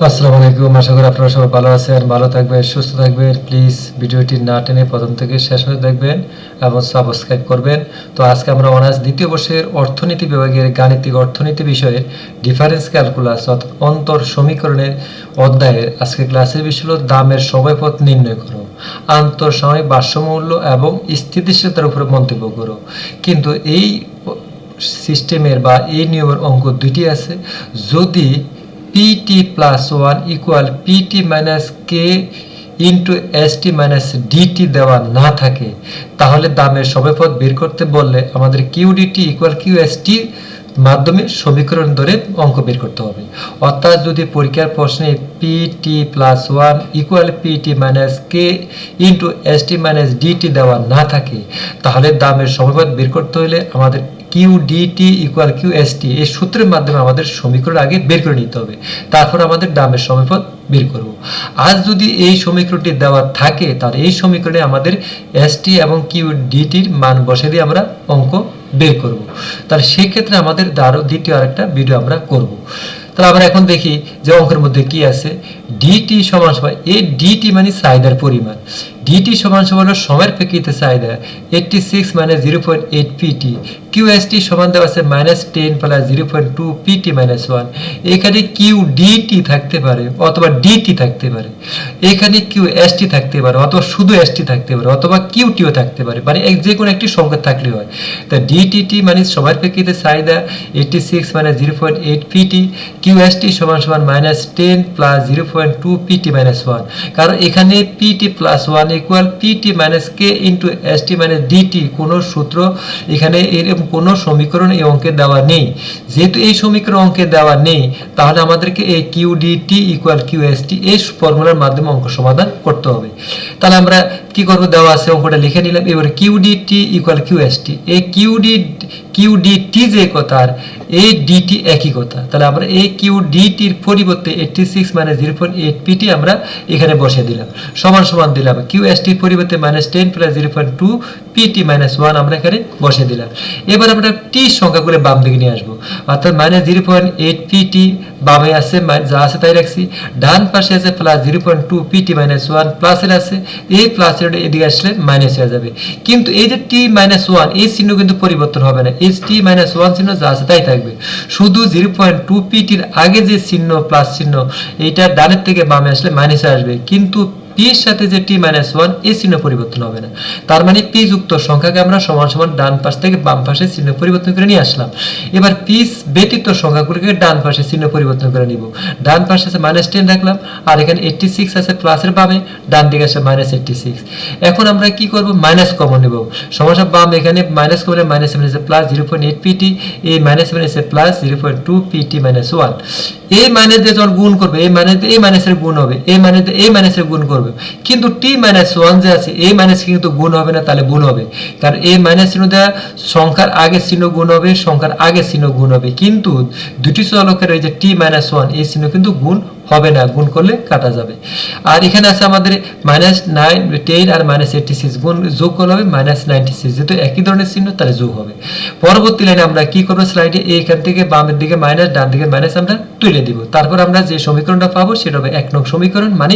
আসসালামু আলাইকুম। আশা করি আপনারা সবাই ভালো আছেন, ভালো থাকবেন, সুস্থ থাকবেন। প্লিজ ভিডিওটি না টেনে প্রথম থেকে শেষ হয়ে দেখবেন এবং সাবস্ক্রাইব করবেন। তো আজকে আমরা অনার্স দ্বিতীয় বর্ষের অর্থনীতি বিভাগের গাণিতিক অর্থনীতি বিষয়ে ডিফারেন্স ক্যালকুলাস অন্তর সমীকরণের অধ্যায়ের আজকে ক্লাসের বিষয় হলো দামের সময়পথ নির্ণয় করো। আন্তর সাময়িক ভারসাম্য এবং স্থিতিশীলতার উপরে মন্তব্য করো। কিন্তু এই সিস্টেমের বা এই নিয়মের অঙ্ক দুইটি আছে। যদি PT plus one equal PT minus K into T minus DT দেওয়া না থাকে, তাহলে দামের সময়পথ বের করতে বললে আমাদের কিউ এস টি মাধ্যমে সমীকরণ ধরে অঙ্ক বের করতে হবে। অর্থাৎ যদি পরীক্ষার প্রশ্নে PT plus one equal PT minus K into S T minus DT দেওয়া না থাকে, তাহলে দামের সমীপথ বের করতে হলে আমাদের Q DT equal Q S T এই সূত্রের মাধ্যমে আমাদের সমীকরণ আগে বের করে নিতে হবে। তারপর আমাদের দামের সমীপথ বের করব। আজ যদি এই সমীকরণটি দেওয়া থাকে, তাহলে এই সমীকরণে আমাদের এস টি এবং কিউ ডিটির মান বসে দিয়ে আমরা অঙ্ক বের করব। তাহলে সেক্ষেত্রে আমাদের আরও দ্বিতীয় আরেকটা ভিডিও আমরা করব। তাহলে আমরা এখন দেখি যে অঙ্কের মধ্যে কি আছে? ডিটি সমান সমান এ ডিটি মানে চাহিদার পরিমাণ। ডিটি সমান সমান হলো সময়ের প্রেক্ষিতে চাহিদা। Eighty six minus zero point eight PT QST সমান দেওয়া আছে minus ten plus zero point two PT minus one এখানে কিউ ডিটি থাকতে পারে, অথবা ডিটি থাকতে পারে। এখানে কিউ এসটি থাকতে পারে, অথবা শুধু এসটি থাকতে পারে, অথবা কিউটিও থাকতে পারে। মানে যে কোনো একটি সংখ্যা থাকলে হয়। তা ডিটিটি মানে সময়ের প্রেক্ষিতে চাহিদা eighty six minus zero point eight PT QST সমান সমান minus ten plus zero point two PT minus one কারণ এখানে PT plus one equal PT minus K into S T minus DT কোনো সূত্র এখানে এরকম কোনো সমীকরণ এই অঙ্কে দেওয়া নেই। যেহেতু এই সমীকরণ অঙ্কে দেওয়া নেই, তাহলে আমাদেরকে এই Q DT equal Q S T এই ফর্মুলার মাধ্যমে অঙ্ক সমাধান করতে হবে। তাহলে আমরা কি করব? দেওয়া আছে, অঙ্কটা লিখে নিলাম। এবার Q DT equal Q S T এই কিউ ডি কিউ ডিটি যে কথার এই ডিটি একই কথা। তাহলে আমরা এ কিউ ডিটির পরিবর্তে eighty six minus zero point eight PT আমরা এখানে বসে দিলাম। সমান সমান দিলাম। কিউ এস টির পরিবর্তে minus ten plus zero point two PT minus one আমরা এখানে বসে দিলাম। এবার আমরা টি সংখ্যা করে বাম দিকে নিয়ে আসব। অর্থাৎ minus zero point eight PT বামে আছে যা আছে তাই রাখছি। ডান পাশে আছে plus zero point two PT minus one প্লাসের আছে। এই প্লাসের এদিকে আসলে মাইনাস হয়ে যাবে। কিন্তু এই যে টি মাইনাস ওয়ান এই চিহ্ন কিন্তু পরিবর্তন হবে না। এই টি মাইনাস ওয়ান চিহ্ন যা আছে তাই থাকবে। শুধু জিরো পয়েন্ট টু পিটির আগে যে চিহ্ন প্লাস চিহ্ন, এইটা ডানের থেকে বামে আসলে মাইনাসে আসবে। কিন্তু পি এর সাথে যে টি মাইনাস ওয়ান এই চিহ্ন পরিবর্তন হবে না। তার মানে পি যুক্ত সংখ্যাকে আমরা সমান সমান ডান পাশ থেকে বাম পাশে চিহ্ন পরিবর্তন করে নিয়ে আসলাম। এবার পিস ব্যতীত সংখ্যাগুলিকে ডান পাশে চিহ্ন পরিবর্তন করে নিব। ডান পাশে আছে মাইনাস টেন রাখলাম, আর এখানে এইটটি সিক্স আছে প্লাসের বামে, ডান দিকে আছে মাইনাস এইটটি সিক্স এখন আমরা কি করব? মাইনাস কমন নেব। সমস্যা বাম এখানে মাইনাস করলে মাইনাস সেভেন আছে plus zero point eight PT এই মাইনাস সেভেন আছে plus zero point two PT minus one এই মাইনাস দিয়ে যখন গুণ করবে, এই মাইনাস দিয়ে এই মাইনাসের গুণ হবে, এই মাইনাস দিয়ে এই মাইনাসের গুণ করবে। কিন্তু টি মাইনাস ওয়ান যে আছে এই মাইনাস কিন্তু গুণ হবে না, তাহলে গুণ হবে। কারণ এই মাইনাস চিহ্ন দেওয়া সংখ্যার আগে চিহ্ন গুণ হবে, সংখ্যার আগে চিহ্ন গুণ হবে। কিন্তু দুটি চলকের ওই যে টি মাইনাস ওয়ান এই চিহ্ন কিন্তু গুণ হবে না, গুণ করলে কাটা যাবে। আর এখানে আছে আমাদের মাইনাস নাইন টেন আর মাইনাস এইটটি সিক্স গুণ, যোগ করলে হবে মাইনাস নাইনটি সিক্স যেহেতু একই ধরনের চিহ্ন, তাহলে যোগ হবে। পরবর্তী লাইনে আমরা কি করব? স্লাইডে এইখান থেকে বামের দিকে মাইনাস ডান দিকে মাইনাস আমরা তুলে দিব। তারপর আমরা যে সমীকরণটা পাবো, সেটা হবে এক নং সমীকরণ মানে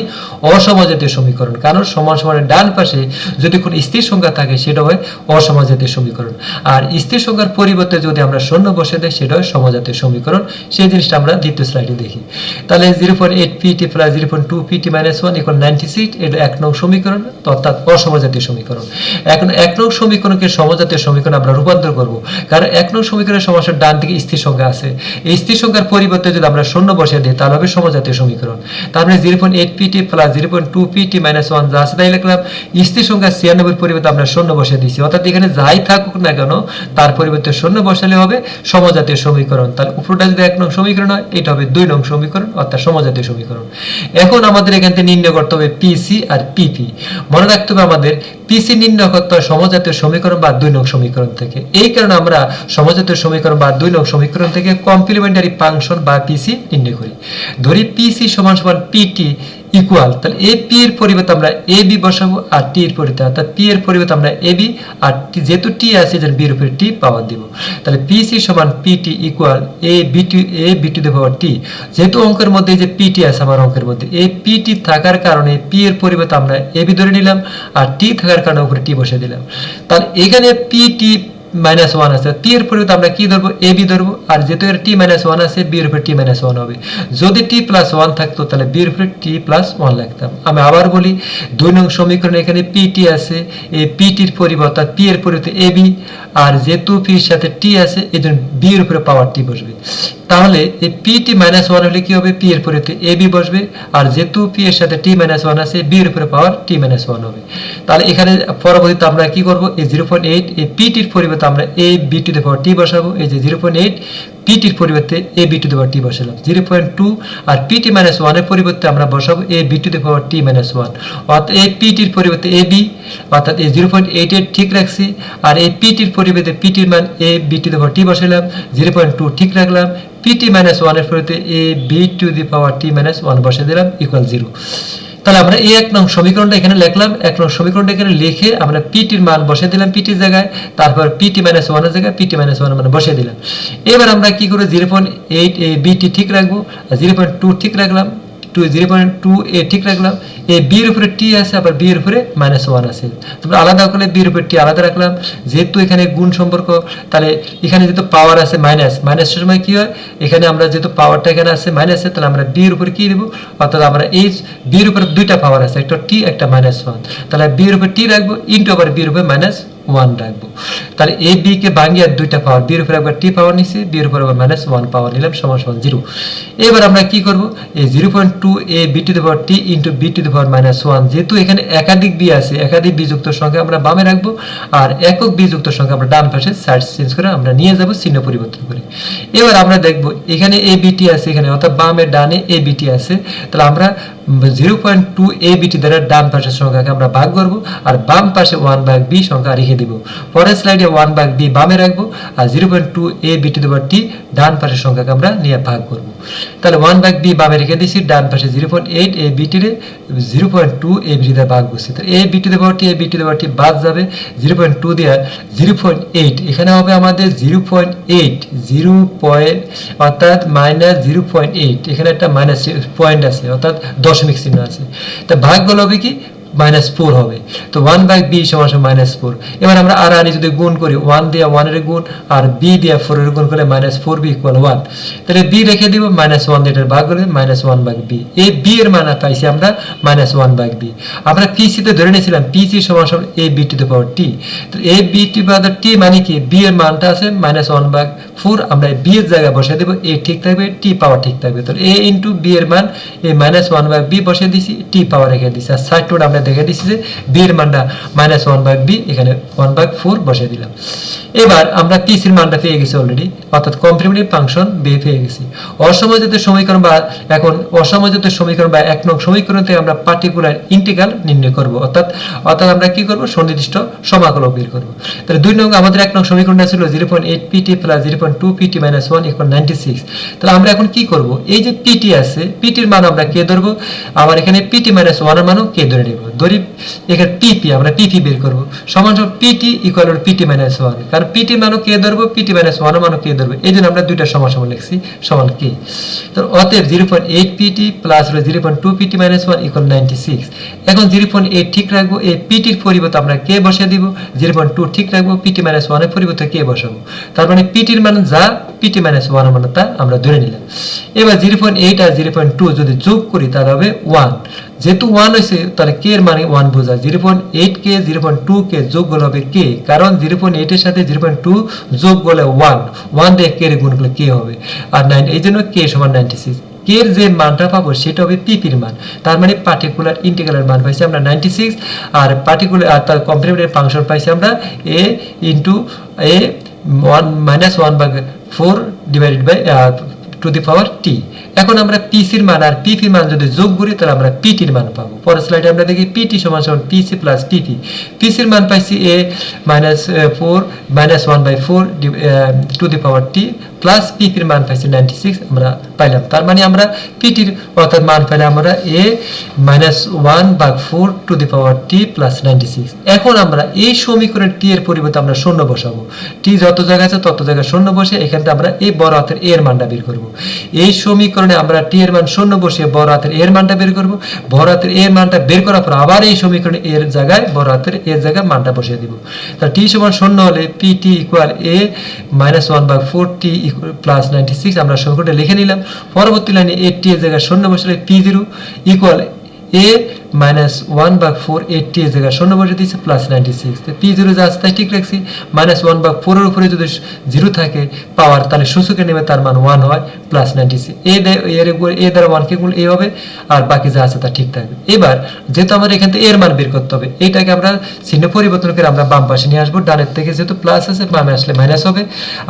অসমাজাতীয় সমীকরণ। কারণ সমান সমানের ডান পাশে যদি কোনো স্থির সংখ্যা থাকে, সেটা হয় অসমাজাতীয় সমীকরণ। আর স্থির সংখ্যার পরিবর্তে যদি আমরা শূন্য বসে দেয় সেটা হয় সমজাতীয় সমীকরণ। সেই জিনিসটা আমরা দ্বিতীয় স্লাইডে দেখি। তাহলে zero point eight PT plus zero point two PT minus one equal ninety six এটা এক নং সমীকরণ, অর্থাৎ অসমজাতীয় সমীকরণ। এখন এক নং সমীকরণকে সমজাতীয় আমরা রূপান্তর করব, কারণ এক নং সমীকরণের ডান দিকে স্থির সংখ্যা আছে। এই স্থির সংখ্যার পরিবর্তে যদি আমরা শূন্য বসে দিই, তাহলে হবে সমজাতীয় সমীকরণ। তার মানে zero point eight PT plus zero point minus one যা আছে তাই লিখলাম। স্থির সংখ্যা ছিয়ানব্বই পরিবর্তে আমরা শূন্য বসে দিয়েছি, অর্থাৎ এখানে যাই থাকুক না কেন, তার পরিবর্তে শূন্য বসালে হবে সমজাতীয় সমীকরণ। তাহলে উপরটা যদি এক নং সমীকরণ হয়, এটা হবে দুই নং সমীকরণ, অর্থাৎ সমজাতীয় সমীকরণ। এখন আমাদের এখান নির্ণয় করতে হবে পিসি আর পিপি মনে রাখতে হবে আমাদের পিসি নির্ণয় করতে হয় সমজাতীয় সমীকরণ বা দুই নং সমীকরণ থেকে। এই কারণে আমরা সমজাতীয় সমীকরণ বা দুই নং সমীকরণ থেকে কমপ্লিমেন্টারি ফাংশন বা পিসি নির্ণয় করি। ধরি পিসি সমান সমান পিটি ইকুয়াল তাহলে এ পি এর পরিবর্তে আমরা এ বি বসাবো আর টি এর পরিবর্তে, অর্থাৎ পি এর পরিবর্তে আমরা এ বি আর টি যেহেতু টি আছে যেন বি এর উপরে টি পাওয়ার দিব। তাহলে পি সি সমান P T equal A B T A B to the power T যেহেতু অঙ্কের মধ্যে যে পি টি আছে আমার অঙ্কের মধ্যে এ পি টি থাকার কারণে পি এর পরিবর্তে আমরা এ বি ধরে নিলাম আর টি থাকার কারণে উপরে টি বসে দিলাম। তাহলে এখানে পি টি মাইনাস ওয়ান আছে। টি এর পরিবর্তে আমরা কি ধরবো? এ বি ধরবো। আর যেহেতু এর টি মাইনাস ওয়ান আছে বি এর উপরে টি মাইনাস ওয়ান হবে। যদি টি প্লাস ওয়ান থাকতো, তাহলে বি এর উপরে টি প্লাস ওয়ান লিখতাম। আমি আবার বলি, দুই নং সমীকরণে এখানে পি টি আছে। এই পি টির পরিবর্তে পি এর পরিবর্তে এ বি আর যেহেতু পির সাথে টি আছে, এই জন্য বি এর উপরে পাওয়ার টি বসবে। তাহলে এই পি টি মাইনাস ওয়ান হলে কি হবে? পি এর পরে এ বি বসবে। আর যেহেতু পি এর সাথে টি মাইনাস ওয়ান আছে বি এর উপরে পাওয়ার টি মাইনাস ওয়ান হবে। তাহলে এখানে পরবর্তীতে আমরা কি করব? এই জিরো পয়েন্ট এইট এই পি টির পরিবর্তে আমরা এ বি টু পাওয়ার টি বসাবো। এই যে জিরো পয়েন্ট এইট পি টির পরিবর্তে A B two power T বসালাম। জিরো পয়েন্ট টু আর পিটি মাইনাস ওয়ানের পরিবর্তে আমরা বসাবো A B to the power T minus one অর্থাৎ এ পি টির পরিবর্তে এ বি অর্থাৎ এই জিরো পয়েন্ট এইট এইট ঠিক রাখছি। আর এই পিটির পরিবর্তে পিটির মান এ বি টু পাওয়ার টি বসালাম। জিরো পয়েন্ট টু ঠিক রাখলাম। পিটি মাইনাস ওয়ানের পরিবর্তে A B to the power T minus one বসে দিলাম ইকুয়াল জিরো তাহলে আমরা এই এক নং সমীকরণটা এখানে লিখলাম, এক নং সমীকরণটা এখানে লিখে আমরা পিটির মান বসে দিলাম পিটির জায়গায়, তারপর পিটি মাইনাস ওয়ানের জায়গায় পিটি মাইনাস ওয়ান মানে বসে দিলাম। এবার আমরা কি করে জিরো পয়েন্ট এইট বিটি ঠিক রাখব? জিরো পয়েন্ট টু ঠিক রাখলাম। Two zero point two A ঠিক রাখলাম। এ বি উপরে টি আছে, আবার বি উপরে মাইনাস ওয়ান আছে। তোমরা আলাদা করলে বি উপরে টি আলাদা রাখলাম। যেহেতু এখানে গুণ সম্পর্ক, তাহলে এখানে যেহেতু পাওয়ার আছে মাইনাস মাইনাসের সময় কি হয়? এখানে আমরা যেহেতু পাওয়ারটা এখানে আছে মাইনাসে তাহলে আমরা বি এর উপরে কি দেবো? অর্থাৎ আমরা এই বি উপরে দুইটা পাওয়ার আছে, একটা টি একটা মাইনাস ওয়ান তাহলে বি এর উপরে টি রাখব ইন্টু আবার বি এর উপরে মাইনাস ওয়ান রাখব। তাহলে এ বি কে ভাঙিয়ে দুইটা পাওয়ার বি এর উপরে একবার টি পাওয়ার নিছি বি এর উপরে আবার মাইনাস ওয়ান পাওয়ার নিলাম, সমান সমান জিরো এবার আমরা কি করব? এই zero point two A B to the power T into B to the power minus one যেহেতু এখানে একাধিক বি আছে, একাধিক বিযুক্ত সংখ্যা আমরা বামে রাখব, আর একক বিযুক্ত সংখ্যা আমরা ডান পাশে সাইড চেঞ্জ করে আমরা নিয়ে যাব চিহ্ন পরিবর্তন করে। এবার আমরা দেখব, এখানে এ বিটি আছে এখানে, অর্থাৎ বামে, ডানে এ বিটি আছে, তাহলে আমরা জিরো পয়েন্ট টু এ বিটি দ্বারা ডান পাশের সংখ্যাকে আমরা ভাগ করব, আর বাম পাশে ওয়ান ভাগ বি সংখ্যা রেখে দিব। পরের স্লাইডে ওয়ান ভাগ বি বামে রাখব আর zero point two A BT দেবার টি ডান পাশের সংখ্যাকে আমরা নিয়ে ভাগ করব। তাহলে ওয়ান ভাগ বি বামে রেখে দিছি ডান পাশে zero point eight A বিটিরে zero point two A BT দিয়ে ভাগ করছি। তাহলে এ বিটি দেবার টি এ বিটি দেবার টি বাদ যাবে জিরো পয়েন্ট টু দেওয়ার জিরো পয়েন্ট এইট এখানে হবে আমাদের zero point eight zero point অর্থাৎ মাইনাস জিরো পয়েন্ট এইট এখানে একটা মাইনাস পয়েন্ট আছে, অর্থাৎ দশমিক চিহ্ন আছে। তা ভাগগুলো হবে কি? মাইনাস ফোর হবে। তো ওয়ান বাই বি সমান সমান মাইনাস ফোর এবার আমরা আর আনি যদি গুণ করি ওয়ান দিয়ে ওয়ানের গুণ, আর বি দিয়ে ফোরের গুণ করলে minus four B equal one তাহলে বি রেখে দিব মাইনাস ওয়ান দিয়ে ভাগ করলে মাইনাস ওয়ান বাই বি এই বি এর মান পাইছি আমরা মাইনাস ওয়ান বাই বি আমরা পিসি তে ধরে নিয়েছিলাম পিসি সমান সমান A B to the power T তো এ বি টু পাওয়ার টি মানে কি? বি এর মানটা আছে মাইনাস ওয়ান বাই ফোর আমরা বি এর জায়গায় বসে দেবো এ ঠিক থাকবে টি পাওয়ার ঠিক থাকবে। তো এ ইন্টু বি এর মান A minus one by B বসে দিছি টি পাওয়ার রেখে দিছি। আর সাইড আমরা দেখে দিছি যে বি এর মানটা মাইনাস ওয়ান বাই বি এখানে ওয়ান বাই ফোর বসে দিলাম। এবার আমরা পিসির মানটা পেয়ে গেছি অলরেডি অর্থাৎ কমপ্লিমেন্টারি ফাংশন বে পেয়ে গেছি। অসমযোজিত সমীকরণ বা এখন অসমযোজিত সমীকরণ বা এক নং সমীকরণ থেকে আমরা পার্টিকুলার ইন্টিগ্রাল নির্ণয় করব। অর্থাৎ অর্থাৎ আমরা কি করব? সুনির্দিষ্ট সমাকলন বের করব। তাহলে দুই নং আমাদের এক নং সমীকরণটা ছিল zero point eight PT plus zero point two PT minus one equal ninety six তাহলে আমরা এখন কি করব? এই যে পিটি আছে পিটির মান আমরা কে ধরবো? আবার এখানে পিটি মাইনাস ওয়ানের মানও কে ধরে নেব? ধরি এখানে পিপি আমরা পিপি বের করব সমান সমান PT equal PT minus one কারণ পিটি মানও কে ধরবো পিটি মাইনাস ওয়ানের মানও কে ধরবো এই জন্য আমরা দুইটা সমান সমান লিখছি সমান কে তো অতএব zero point eight PT plus হলো zero point two PT minus one equal ninety six এখন জিরো পয়েন্ট এইট ঠিক রাখব এই পিটির পরিবর্তে আমরা কে বসিয়ে দিব জিরো পয়েন্ট টু ঠিক রাখব পিটি মাইনাস ওয়ানের পরিবর্তে কে বসাবো তার মানে পিটির মান যা পিটি মাইনাস ওয়ানের মান তা আমরা ধরে নিলাম। এবার জিরো পয়েন্ট এইট আর জিরো পয়েন্ট টু যদি যোগ করি তাহলে হবে ওয়ান যেহেতু ওয়ান হয়েছে, তাহলে কে এর মানে ওয়ান বোঝায় জিরো পয়েন্ট এইট কে জিরো পয়েন্ট টু কে যোগ করলে হবে কে কারণ জিরো পয়েন্ট এইটের সাথে জিরো পয়েন্ট টু যোগ করলে ওয়ান ওয়ান দিয়ে কে এর গুণ করলে কে হবে। আর নাইন এই জন্য কে সমান নাইনটি সিক্স এর যে মানটা পাবো, সেটা হবে পিপির মান। তার মানে পার্টিকুলার ইন্টিগ্রালের মান পাইছি আমরা নাইনটি সিক্স আর পার্টিকুলার আর তার কমপ্লিমেন্টারি ফাংশন পাইছি আমরা A into A one minus one by four divided by to the power T এখন আমরা পিসির মান আর পিপির মান যদি যোগ করি, তাহলে আমরা পিটির মান পাবো। পরের স্লাইডে আমরা দেখি পিটি সমান সমান পিসি প্লাস পিপি পিসির মান পাইছি A minus four minus one by four to the power T plus পিপির মান পাইছি নাইনটি সিক্স আমরা পাইলাম তার মানে আমরা পিটির অর্থাৎ মান পাইলে আমরা A minus one by four to the power T plus ninety six এখন আমরা এই সমীকরণের টি এর পরিবর্তে আমরা শূন্য বসাবো। টি যত জায়গা আছে তত জায়গায় শূন্য বসে এখান থেকে আমরা এই বড় হাতের এর মানটা বের করব। এই সমীকরণে আমরা টি এর মান শূন্য বসিয়ে বড় হাতের এর মানটা বের করব। বড় হাতের এর মানটা বের করার পর আবার এই সমীকরণে এর জায়গায় বড় হাতের এর জায়গায় মানটা বসিয়ে দিব। তাহলে টি সমান শূন্য হলে P T equal A minus one by four T plus ninety six আমরা সমীকরণটা লিখে নিলাম। পরবর্তী লাইনে এ এর জায়গায় শূন্য বসলে P zero equal A minus one by four eighty এর জায়গায় শূন্য বসে দিয়েছে plus ninety six P zero যা তাই ঠিক রাখছি। মাইনাস ওয়ান বাগ ফোরের উপরে যদি জিরো থাকে পাওয়ার তাহলে সূচকে নেবে, তার মান ওয়ান হয় প্লাস নাইনটি সিক্স এ এর এ দ্বারা ওয়ানকে গুণ, এ হবে, আর বাকি যা আছে তা ঠিক থাকবে। এবার, যেহেতু আমার এখান থেকে এর মান বের করতে হবে এইটাকে আমরা চিহ্ন পরিবর্তন করে আমরা বাম পাশে নিয়ে আসব। ডানের থেকে যেহেতু প্লাস আছে, বামে আসলে মাইনাস হবে।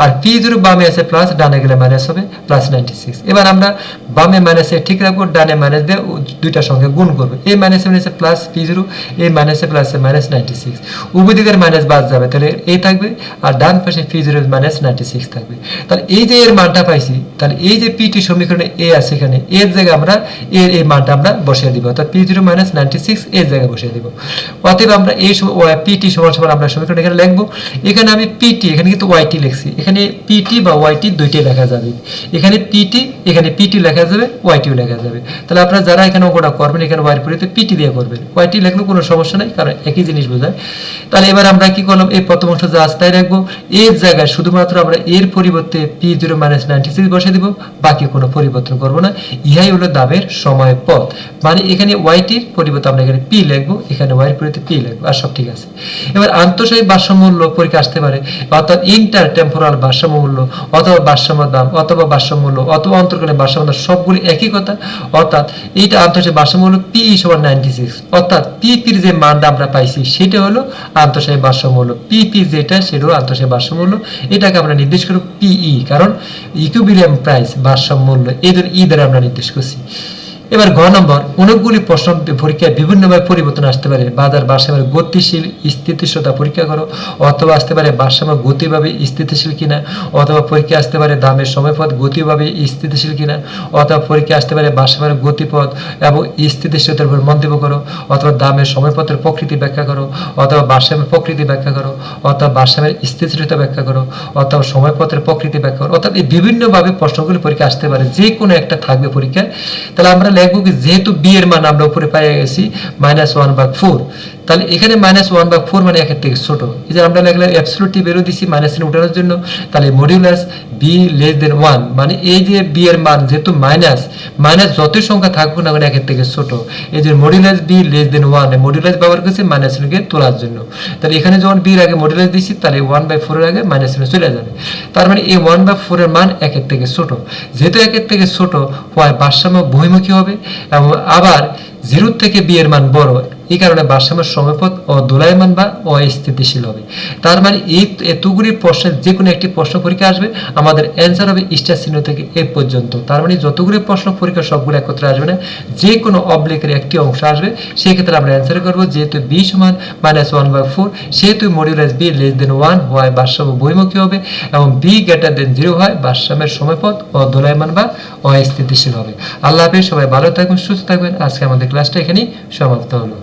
আর পি জিরো বামে আছে প্লাস ডানে গেলে মাইনাস হবে প্লাস নাইনটি সিক্স এবার আমরা বামে মাইনাসে ঠিক রাখব, ডানে মাইনাস দিয়ে ও দুইটার সঙ্গে গুণ করব। এ মাইনাসে মাইনাসে প্লাস পি জিরো এ মাইনাসে প্লাসে মাইনাস নাইনটি সিক্স উভয় দিকের মাইনাস বাদ যাবে, তাহলে এ থাকবে আর ডান পাশে P zero minus ninety six থাকবে। তাহলে এই যে এর মানটা পাইছি, তাহলে এই যে পিটি সমীকরণে এ আছে এখানে এর জায়গায় আমরা এর এই মানটা আমরা বসিয়ে দিব, অর্থাৎ P zero minus ninety six এর জায়গায় বসিয়ে দিব। অতএব আমরা এই পিটি সমান সমান আমরা সমীকরণ এখানে লিখব। এখানে আমি পিটি এখানে কিন্তু ওয়াইটি লিখছি। এখানে পিটি বা ওয়াইটি দুইটাই লেখা যাবে। এখানে পিটি এখানে পিটি লেখা যাবে ওয়াইটিও লেখা যাবে। তাহলে আপনারা যারা এখানে অঙ্কটা করবেন, এখানে ওয়াইয়ের পরিবর্তে পিটি দিয়ে করবেন। ওয়াইটি লিখলেও কোনো সমস্যা নাই, কারণ একই জিনিস বোঝায়। তাহলে এবার আমরা কি করলাম? এই প্রথম অংশ যা আছে তাই রাখব। এর জায়গায় শুধুমাত্র আমরা এর পরিবর্তে P zero minus ninety six বসে দিব, বাকি কোনো পরিবর্তন করব না। ইহাই হলো দাবের সময় পথ মানে এখানে ওয়াইটির পরিবর্তে আমরা এখানে পি লিখব, এখানে ওয়াইয়ের পরিবর্তে পি লিখব, আর সব ঠিক আছে। এবার আন্তঃসায়ী ভারসাম্যমূল্য পরীক্ষা আসতে পারে, অর্থাৎ ইন্টার টেম্পোরাল ভারসাম্যমূল্য অথবা ভারসাম্য দাম, অথবা ভারসাম্যমূল্য অথবা অন্তর্কালীন ভারসাম্য সবগুলি একই কথা। অর্থাৎ এইটা আন্তঃসায়ী ভারসাম্যমূল্য পি সমান অর্থাৎ পিপির যে মানটা আমরা পাইছি, সেটা হলো আন্তঃসায়ী ভারসাম্যমূল্য। পিপি যেটা সেটা হলো আন্তঃসায়ী ভারসাম্যমূল্য। এটাকে আমরা নির্দেশ করব পিই কারণ ইকুইলিয়াম প্রাইস ভারসাম্যমূল্য, এই ধরনের ই দ্বারা আমরা নির্দেশ করছি। এবার ঘ নম্বর, অনেকগুলি প্রশ্ন পরীক্ষায় বিভিন্নভাবে পরিবর্তন আসতে পারে। বাজার ভারসাম্যের গতিশীল স্থিতিশীলতা পরীক্ষা করো, অথবা আসতে পারে ভারসাম্য গতিভাবে স্থিতিশীল কিনা, অথবা পরীক্ষা আসতে পারে দামের সময়পথ গতিভাবে স্থিতিশীল কিনা, অথবা পরীক্ষা আসতে পারে ভারসাম্যের গতিপথ এবং স্থিতিশীলতার উপর মন্তব্য করো, অথবা দামের সময়পথের প্রকৃতি ব্যাখ্যা করো, অথবা ভারসাম্যের প্রকৃতি ব্যাখ্যা করো, অথবা ভারসাম্যের স্থিতিশীলতা ব্যাখ্যা করো, অথবা সময়পথের প্রকৃতি ব্যাখ্যা করো। অর্থাৎ এই বিভিন্নভাবে প্রশ্নগুলি পরীক্ষা আসতে পারে যে কোনো একটা থাকবে পরীক্ষায়। তাহলে আমরা লিখব কি যেহেতু বি এর মান আমরা উপরে পাই গেছি মাইনাস ওয়ান বাই ফোর তাহলে এখানে মাইনাস ওয়ান বাই ফোর মানে একের থেকে ছোট। এই যে আমরা লিখলাম অ্যাবসলুটলি বেরো দিছি মাইনাস উঠানোর জন্য, তাহলে modulus B less than one মানে এই যে বি এর মান যেহেতু মাইনাস মাইনাস যতই সংখ্যা থাকুক না কেন একের থেকে ছোট। এই যে modulus b less than one modulus ব্যবহার করছে মাইনাস কে তোলার জন্য। তাহলে এখানে যখন বির আগে মডিউলাস দিছি, তাহলে ওয়ান বাই ফোরের আগে মাইনাস চলে যাবে। তার মানে এই ওয়ান বাই ফোরের মান একের থেকে ছোট। যেহেতু একের থেকে ছোট, হয় ভারসাম্য বহিমুখী হবে এবং আবার জিরো থেকে বিয়ের মান বড় এই কারণে ভারসাম্যের সময়পথ দোলায়মান বা অস্থিতিশীল হবে। তার মানে এই এতগুলি প্রশ্নের যে কোনো একটি প্রশ্ন পরীক্ষা আসবে, আমাদের অ্যান্সার হবে স্টার চিহ্ন থেকে এ পর্যন্ত। তার মানে যতগুলি প্রশ্ন পরীক্ষা সবগুলো একত্রে আসবে না যে কোনো অবলিকের একটি অংশ আসবে। সেই ক্ষেত্রে আমরা অ্যান্সার করব যেহেতু বি সমান মাইনাস ওয়ান বাই ফোর সেহেতু modulus b less than one হয় ভারসাম্য বহিমুখী হবে এবং বি গ্রেটার দেন জিরো হয়, ভারসাম্যের সময়পথ ও দোলায়মান বা অস্থিতিশীল হবে। আল্লাহ হাফেজ, সবাই ভালো থাকবেন সুস্থ থাকবেন। আজকে আমাদের ক্লাসটা এখানেই সমাপ্ত হলো।